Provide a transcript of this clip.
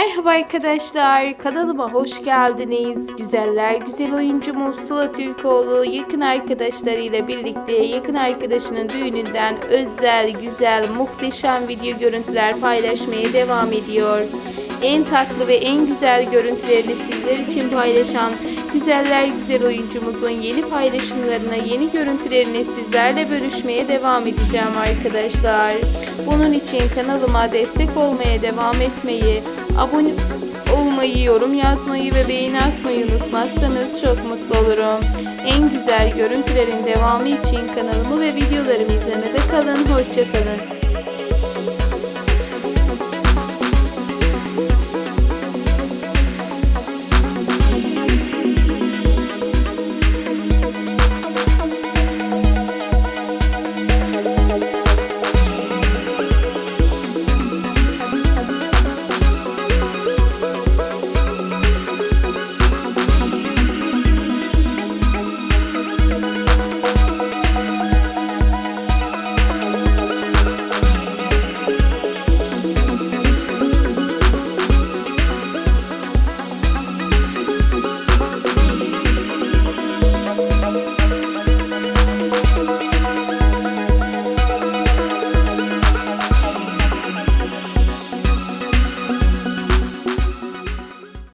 Merhaba arkadaşlar, kanalıma hoş geldiniz. Güzeller güzel oyuncumuz Sıla Türkoğlu yakın arkadaşlarıyla birlikte yakın arkadaşının düğününden özel, güzel, muhteşem video görüntüler paylaşmaya devam ediyor. En tatlı ve en güzel görüntülerini sizler için paylaşan güzeller güzel oyuncumuzun yeni paylaşımlarına, yeni görüntülerini sizlerle bölüşmeye devam edeceğim arkadaşlar. Bunun için kanalıma destek olmaya devam etmeyi, abone olmayı, yorum yazmayı ve beğeni atmayı unutmazsanız çok mutlu olurum. En güzel görüntülerin devamı için kanalımı ve videolarımı izlemede kalın. Hoşçakalın.